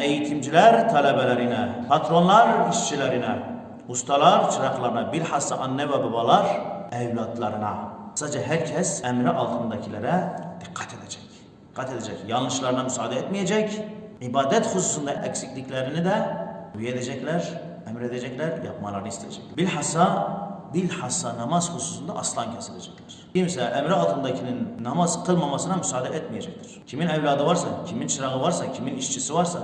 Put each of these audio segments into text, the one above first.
eğitimciler talebelerine, patronlar işçilerine, ustalar çıraklarına, bilhassa anne ve babalar evlatlarına. Sadece herkes emri altındakilere dikkat edecek. Dikkat edecek. Yanlışlarına müsaade etmeyecek. İbadet hususunda eksikliklerini de üye edecekler, emredecekler, yapmalarını isteyecek. Bilhassa bilhassa namaz hususunda aslan kesilecekler. Kimse emri altındakinin namaz kılmamasına müsaade etmeyecektir. Kimin evladı varsa, kimin çırağı varsa, kimin işçisi varsa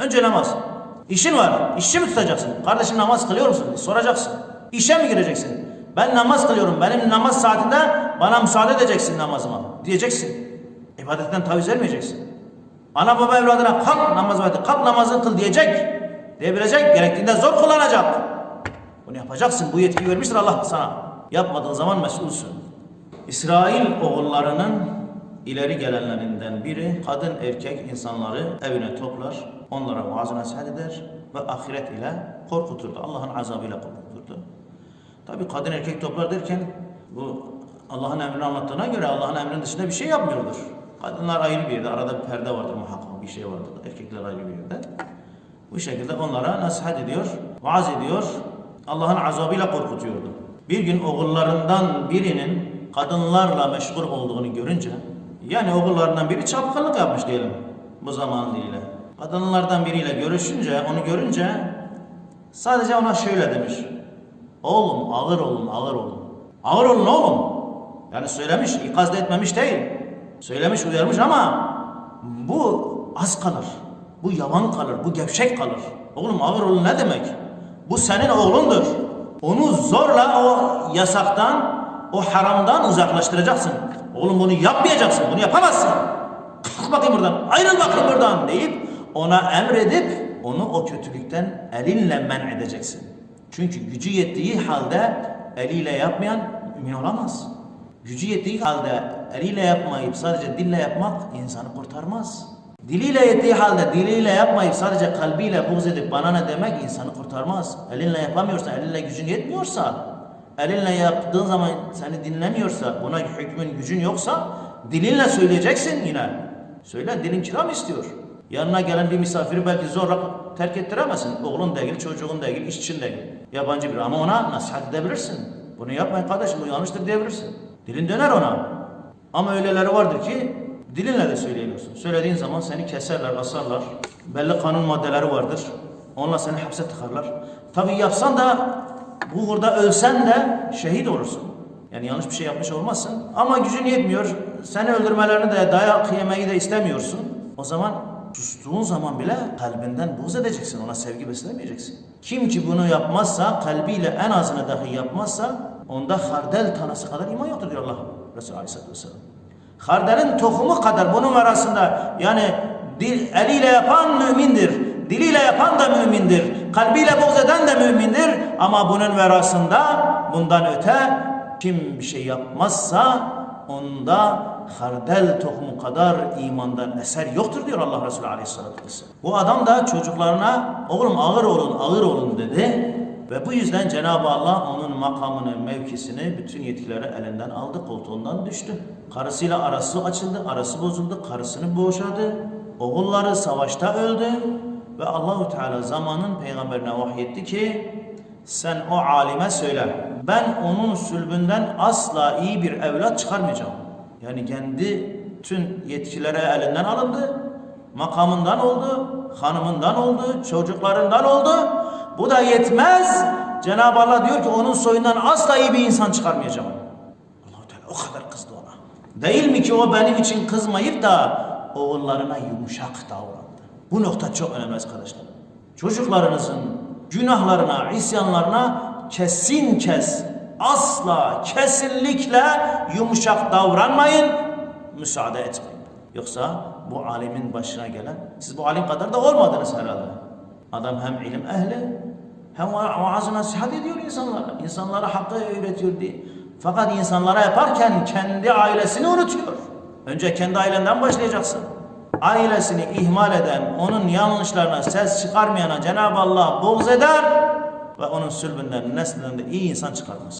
önce namaz. İşin var, işçi mi tutacaksın? Kardeşim namaz kılıyor musun? Soracaksın. İşe mi gireceksin? Ben namaz kılıyorum. Benim namaz saatinde bana müsaade edeceksin namazıma. Diyeceksin. İbadetten taviz vermeyeceksin. Ana baba evladına kalk namaz vakti, kalk namazını kıl diyecek. Diyebilecek, gerektiğinde zor kullanacak. Bunu yapacaksın. Bu yetkiyi vermiştir Allah sana. Yapmadığın zaman mesulsün. İsrail oğullarının ileri gelenlerinden biri kadın erkek insanları evine toplar, onlara vaaz nasihat eder ve ahiret ile korkuturdu. Allah'ın azabıyla korkuturdu. Tabi kadın erkek toplar derken bu Allah'ın emrini anlattığına göre Allah'ın emrinin dışında bir şey yapmıyordur. Kadınlar ayrı bir yerde, arada bir perde vardır muhakkak bir şey vardır. Erkekler ayrı bir yerde. Bu şekilde onlara nasihat ediyor, vaaz ediyor, Allah'ın azabıyla korkutuyordu. Bir gün oğullarından birinin kadınlarla meşgul olduğunu görünce, yani oğullarından biri çapkınlık yapmış diyelim bu zaman diliyle. Kadınlardan biriyle görüşünce, onu görünce sadece ona şöyle demiş. Oğlum ağır olun, ağır olun. Ağır olun oğlum. Yani söylemiş, ikaz etmemiş değil. Söylemiş, uyarmış ama bu az kalır. Bu yavan kalır, bu gevşek kalır. Oğlum ağır olun ne demek? Bu senin oğlundur. Onu zorla o yasaktan, o haramdan uzaklaştıracaksın. Oğlum bunu yapmayacaksın, bunu yapamazsın. Kalk bakayım buradan, ayrıl bakayım buradan deyip ona emredip onu o kötülükten elinle men edeceksin. Çünkü gücü yettiği halde eliyle yapmayan mümin olamaz. Gücü yettiği halde eliyle yapmayıp sadece dille yapmak insanı kurtarmaz. Diliyle yettiği halde diliyle yapmayıp sadece kalbiyle buğz edip bana ne demek insanı kurtarmaz. Elinle yapamıyorsan, elinle gücün yetmiyorsa, elinle yaptığın zaman seni dinlemiyorsa, buna hükmün gücün yoksa dilinle söyleyeceksin yine. Söyle dilin kira mı istiyor? Yanına gelen bir misafiri belki zorla terk ettiremezsin. Oğlun değil, çocuğun değil, işçin değil. Yabancı biri ama ona nasihat edebilirsin. Bunu yapmayın kardeşim bu yanlıştır diyebilirsin. Dilin döner ona. Ama öyleleri vardır ki dilinle de söyleyemiyorsun. Söylediğin zaman seni keserler, asarlar. Belli kanun maddeleri vardır. Onunla seni hapse tıkarlar. Tabii yapsan da bu burada ölsen de şehit olursun. Yani yanlış bir şey yapmış olmazsın. Ama gücün yetmiyor. Seni öldürmelerini de dayak yemeyi de istemiyorsun. O zaman sustuğun zaman bile kalbinden buğz edeceksin. Ona sevgi beslemeyeceksin. Kim ki bunu yapmazsa, kalbiyle en azını dahi yapmazsa onda hardel tanesi kadar iman yoktur diyor Allah Resulü Aleyhisselatü Vesselam. Hardelin tohumu kadar bunun arasında yani dil, eliyle yapan mümindir. Diliyle yapan da mümindir. Kalbiyle buğz eden de mümindir. Ama bunun verasında bundan öte kim bir şey yapmazsa onda hardel tohumu kadar imandan eser yoktur diyor Allah Resulü Aleyhisselatü Vesselam. Bu adam da çocuklarına oğlum ağır olun ağır olun dedi. Ve bu yüzden Cenab-ı Allah onun makamını, mevkisini, bütün yetkileri elinden aldı, koltuğundan düştü. Karısıyla arası açıldı, arası bozuldu, karısını boşadı. Oğulları savaşta öldü ve Allahu Teala zamanın peygamberine vahyetti ki sen o alime söyle. Ben onun sülbünden asla iyi bir evlat çıkarmayacağım. Yani kendi tüm yetkileri elinden alındı. Makamından oldu, hanımından oldu, çocuklarından oldu. Bu da yetmez. Cenab-ı Allah diyor ki onun soyundan asla iyi bir insan çıkarmayacağım. allah Teala o kadar kızdı ona. Değil mi ki o benim için kızmayıp da oğullarına yumuşak davrandı. Bu nokta çok önemli arkadaşlar. Çocuklarınızın günahlarına, isyanlarına kesin kes, asla, kesinlikle yumuşak davranmayın, müsaade etmeyin. Yoksa bu alimin başına gelen, siz bu alim kadar da olmadınız herhalde. Adam hem ilim ehli, hem vaaz nasihat ediyor insanlara. İnsanlara hakkı öğretiyor diye. Fakat insanlara yaparken kendi ailesini unutuyor. Önce kendi ailenden başlayacaksın. Ailesini ihmal eden, onun yanlışlarına ses çıkarmayana Cenab-ı Allah buğz eder ve onun sülbünden, neslinden de iyi insan çıkarmaz.